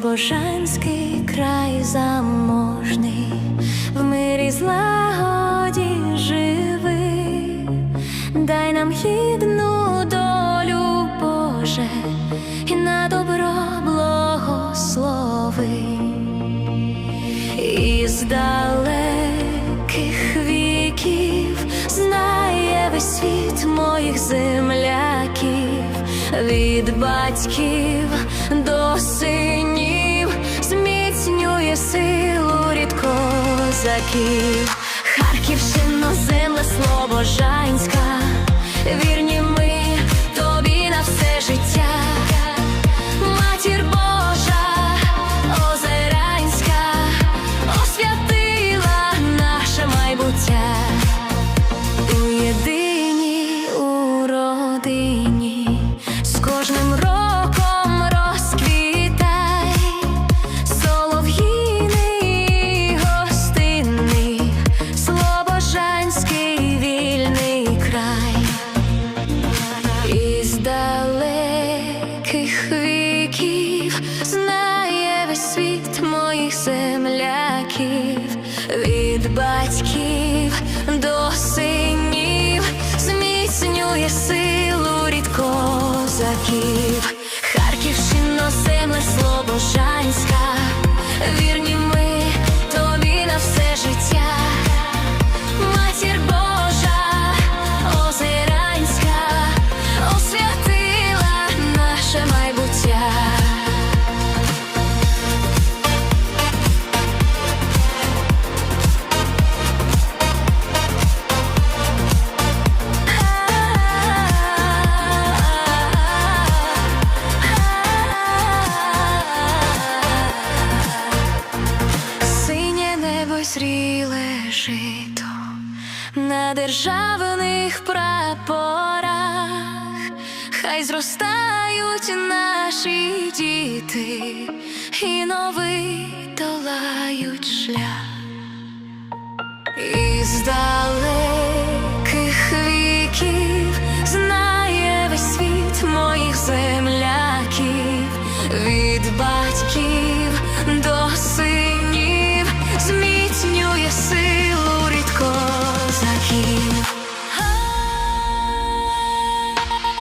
Слобожанський край заможний, в мирі злагоді живи, дай нам гідну долю, Боже, і на добро благослови. Із далеких віків знає весь світ моїх земляків, від батьків до синів козаків. Харківщина, земля Слобожанська, світ моїх земляків, від батьків до синів зміцнює силу рід козаків. Харківщина, земля Слобожанська, вірні ми на державних прапорах, хай зростають наші діти і новий долають шлях. Із далеких віків знає весь світ моїх земляків від